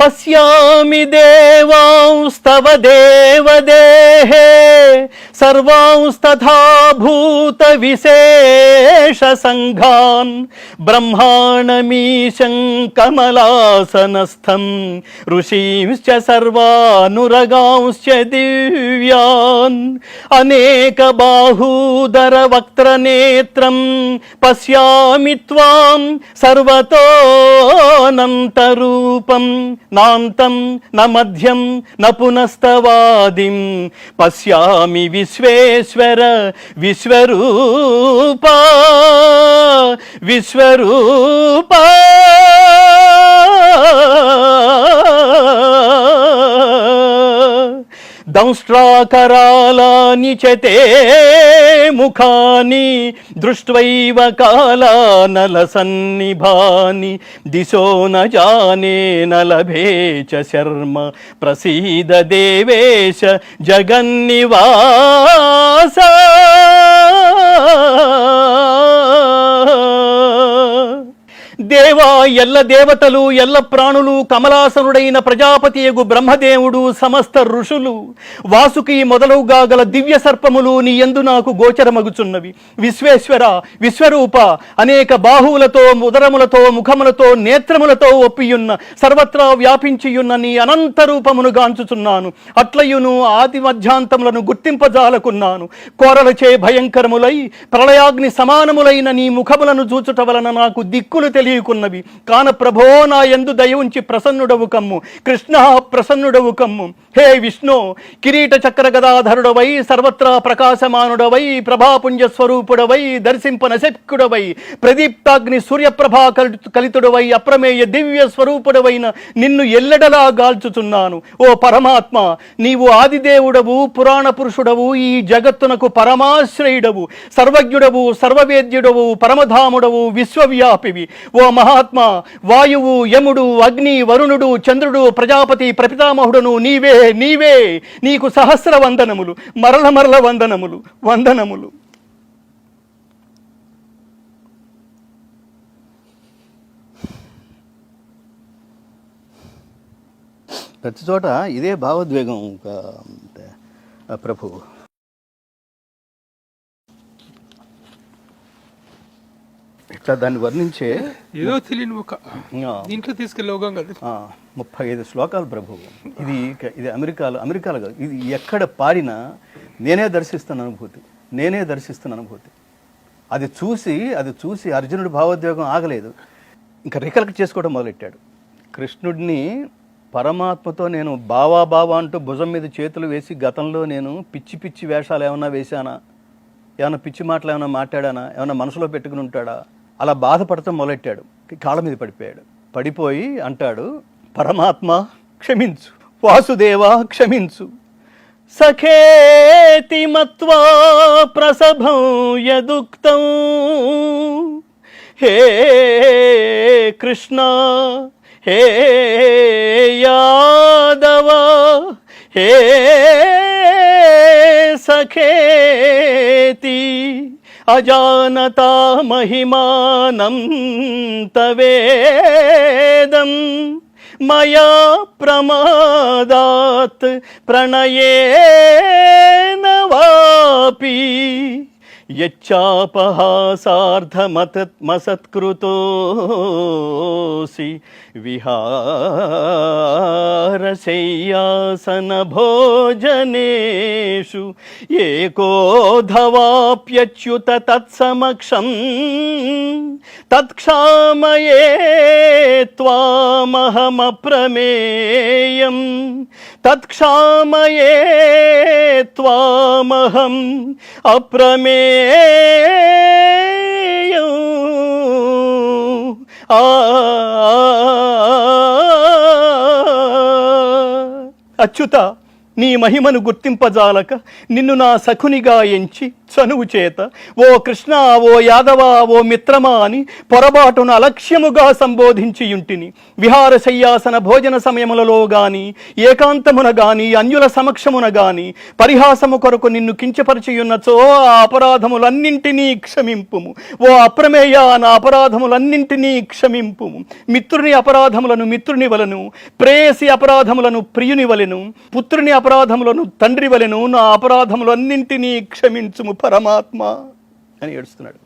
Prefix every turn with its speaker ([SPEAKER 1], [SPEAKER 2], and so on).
[SPEAKER 1] పశ్యామి దేవాంస్తవ దేవదేహే సర్వాంస్తథా భూత విశేష సంఘాన్ బ్రహ్మాణమీశం కమలాసనస్థం ఋషీంశ్చ సర్వానురగాంశ్చ దివ్యాన్ అనేక బాహూదర వక్త్రనేత్రం పశ్యామి త్వాం సర్వతోనంతరూపం నాంతం న మధ్యం న పునస్తవాదిం పశ్యామి విశ్వేశ్వర విశ్వరూపా విశ్వరూపా దంష్ట్రాకరాలాని చ తే ముఖాని దృష్ట్వైవ కాలానల సన్నిభాని. దిశో న జానే నలభే చ శర్మ ప్రసీద దేవేశ జగన్నివాస. దేవా ఎల్ల దేవతలు ఎల్ల ప్రాణులు కమలాసనుడైన ప్రజాపతియగు బ్రహ్మదేవుడు సమస్త ఋషులు వాసుకి మొదలుగా గల దివ్య సర్పములు నీ యందు నాకు గోచరమగుచున్నవి. విశ్వేశ్వర విశ్వరూప అనేక బాహువులతో ఉదరములతో ముఖములతో నేత్రములతో ఒప్పియున్న సర్వత్రా వ్యాపించియున్న నీ అనంత రూపమును గాంచుచున్నాను. అట్లయును ఆది మధ్యాంతములను గుర్తింపజాలకున్నాను. కోరలచే భయంకరములై ప్రళయాగ్ని సమానములైన నీ ముఖములను చూచుట వలన నాకు దిక్కులు తెలియకున్నవి. కాన ప్రభో నా ఎందు దయ ఉంచి ప్రసన్నుడవు కమ్ము. కృష్ణ ప్రసన్నుడవు కమ్ము. హే విష్ణు కిరీట చక్ర గదాధరుడవై సర్వత్రా ప్రకాశమానుడవై ప్రభాపుంజ స్వరూపుడవై దర్శింప శక్తుడవై ప్రదీప్తాగ్ని సూర్యప్రభా కలి- కలితుడవై అప్రమేయ దివ్య స్వరూపుడవైన నిన్ను ఎల్లడలా గాల్చుచున్నాను. ఓ పరమాత్మ నీవు ఆదిదేవుడవు పురాణ పురుషుడవు ఈ జగత్తునకు పరమాశ్రయుడవు సర్వజ్ఞుడవు సర్వవేద్యుడవు పరమధాముడవు విశ్వవ్యాపివి. ఓ మహా ఆత్మ వాయువు యముడు అగ్ని వరుణుడు చంద్రుడు ప్రజాపతి ప్రపితామహుడును నీవే నీవే. నీకు సహస్ర వందనములు మరల మరల వందనములు వందనములు. ప్రతి చోట ఇదే భావోద్వేగం ప్రభు. ఇట్లా దాన్ని వర్ణించే
[SPEAKER 2] ఏదో తెలియని ఒక
[SPEAKER 1] ఆ,
[SPEAKER 2] దీంట్లో తీసుకెళ్ళవగా కదా.
[SPEAKER 1] ముప్పై ఐదు శ్లోకాలు ప్రభు. ఇది ఇది అమెరికాలో అమెరికాలో కాదు. ఇది ఎక్కడ పాడినా నేనే దర్శిస్తున్న అనుభూతి. నేనే దర్శిస్తున్న అనుభూతి. అది చూసి అది చూసి అర్జునుడి భావోద్వేగం ఆగలేదు. ఇంకా రికలెక్ట్ చేసుకోవడం మొదలెట్టాడు. కృష్ణుడిని పరమాత్మతో నేను బావా బావా అంటూ భుజం మీద చేతులు వేసి గతంలో నేను పిచ్చి పిచ్చి వేషాలు ఏమన్నా వేశానా? ఏమైనా పిచ్చి మాటలు ఏమైనా మాట్లాడానా? ఏమైనా మనసులో పెట్టుకుని ఉంటాడా? అలా బాధపడటం మొదలెట్టాడు. కాళ్ళ మీద పడిపోయాడు. పడిపోయి అంటాడు పరమాత్మ క్షమించు. వాసుదేవా క్షమించు. సఖేతి మత్వా ప్రసభం యదుక్తం. హే కృష్ణ హే యాదవ. హే సఖేతి అజానతా మహిమానం తవేదం మయా ప్రమాదాత్ ప్రణయేన వాపి. యచ్చాపహాసార్థమతత్మసత్కృతోసి విహారశయ్యాసన భోజనేషు ఏకోధవాప్యచ్యుత తత్సమక్షం తత్క్షామయే త్వామహమప్రమేయం తత్క్షామయే త్వామహం అప్రమేయం. ఆ అచ్యుత నీ మహిమను గుర్తింపజాలక నిన్ను నా సఖునిగా ఎంచి చనువు చేత ఓ కృష్ణ ఓ యాదవ ఓ మిత్రమా అని పొరబాటును అలక్ష్యముగా సంబోధించి యుంటిని విహార శయ్యాసన భోజన సమయములలో గాని ఏకాంతమున గాని అన్యుల సమక్షమున గాని పరిహాసము కొరకు నిన్ను కించపరిచియున్నచో ఆ అపరాధములన్నింటినీ క్షమింపుము. ఓ అప్రమేయ నా అపరాధములన్నింటినీ క్షమింపుము. మిత్రుని అపరాధములను మిత్రుని వలను ప్రేయసి అపరాధములను ప్రియుని వలెను పుత్రుని అపరాధములను తండ్రి వలెను నా అపరాధములన్నింటినీ క్షమించుము పరమాత్మ అని ఏడుస్తున్నాడు.